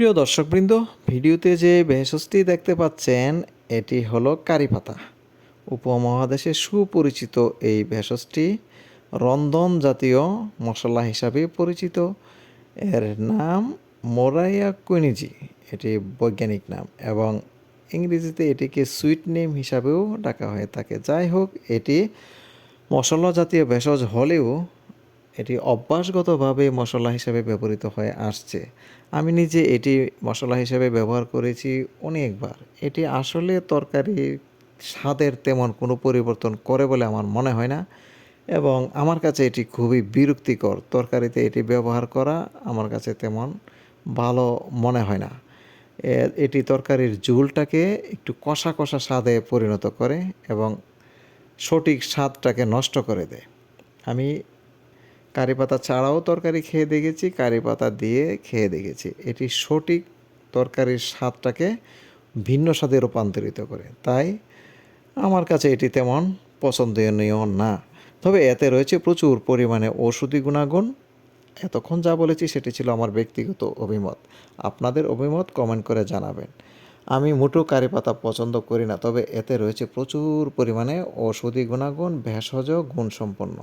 প্রিয় দর্শকবৃন্দ, ভিডিওতে যে ভেষজটি দেখতে পাচ্ছেন, এটি হলো কারি পাতা। উপমহাদেশে সুপরিচিত এই ভেষজটি রন্ধন জাতীয় মশলা হিসাবে পরিচিত। এর নাম মোরাইয়া কুইনিজি, এটি বৈজ্ঞানিক নাম এবং ইংরেজিতে এটিকে সুইট নেম হিসাবেও ডাকা হয়ে থাকে। যাই হোক, এটি মশলা জাতীয় ভেষজ হলেও এটি অভ্যাসগতভাবে মশলা হিসেবে ব্যবহৃত হয়ে আসছে। আমি নিজে এটি মশলা হিসেবে ব্যবহার করেছি অনেকবার। এটি আসলে তরকারির স্বাদের তেমন কোনো পরিবর্তন করে বলে আমার মনে হয় না এবং আমার কাছে এটি খুবই বিরক্তিকর। তরকারিতে এটি ব্যবহার করা আমার কাছে তেমন ভালো মনে হয় না। এটি তরকারির ঝুলটাকে একটু কষা কষা স্বাদে পরিণত করে এবং সঠিক স্বাদটাকে নষ্ট করে দেয়। আমি কারি পাতা ছাড়াও তরকারি খেয়ে দেখেছি, কারি পাতা দিয়ে খেয়ে দেখেছি। এটি সঠিক তরকারির স্বাদটাকে ভিন্ন স্বাদে রূপান্তরিত করে। তাই আমার কাছে এটি তেমন পছন্দনীয় না। তবে এতে রয়েছে প্রচুর পরিমাণে ঔষধি গুণাগুণ। এতক্ষণ যা বলেছি সেটি ছিল আমার ব্যক্তিগত অভিমত। আপনাদের অভিমত কমেন্ট করে জানাবেন। আমি মোটো কারি পাতা পছন্দ করি না, তবে এতে রয়েছে প্রচুর পরিমাণে ঔষধি গুণাগুণ, ভেষজ গুণসম্পন্ন।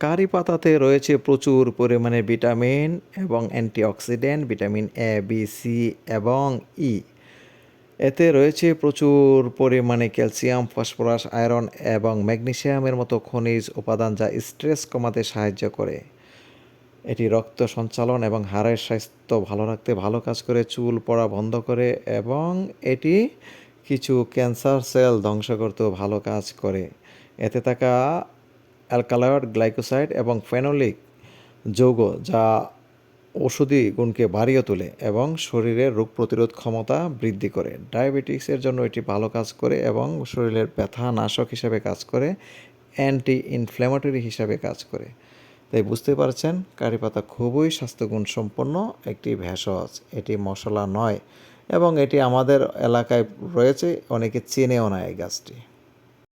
কারি পাতাতে রয়েছে প্রচুর পরিমাণে ভিটামিন এবং antioxidant, vitamin A B C এবং ই এতে রয়েছে প্রচুর পরিমাণে ক্যালসিয়াম, ফসফরাস, আয়রন এবং ম্যাগনেসিয়ামের মতো খনিজ উপাদান যা স্ট্রেস কমাতে সাহায্য করে। এটি রক্ত সঞ্চালন এবং হাড়ের স্বাস্থ্য ভালো রাখতে ভালো কাজ করে, চুল পড়া বন্ধ করে এবং এটি কিছু ক্যান্সার সেল ধ্বংস করতেও ভালো কাজ করে। এতে থাকা অ্যালকালয়েড গ্লাইকোসাইড এবং ফেনোলিক যৌগ যা ওষুধি গুণকে বাড়িয়ে তোলে এবং শরীরের রোগ প্রতিরোধ ক্ষমতা বৃদ্ধি করে। ডায়াবেটিক্সের জন্য এটি ভালো কাজ করে এবং শরীরের ব্যথা নাশক হিসেবে কাজ করে অ্যান্টি ইনফ্ল্যামেটরি হিসাবে কাজ করে। তাই বুঝতে পারছেন, কারি পাতা খুবই স্বাস্থ্যগুণ সম্পন্ন একটি ভেষজ। এটি মশলা নয় এবং এটি আমাদের এলাকায় রয়েছে, অনেকে চেনেও না এই গাছটি।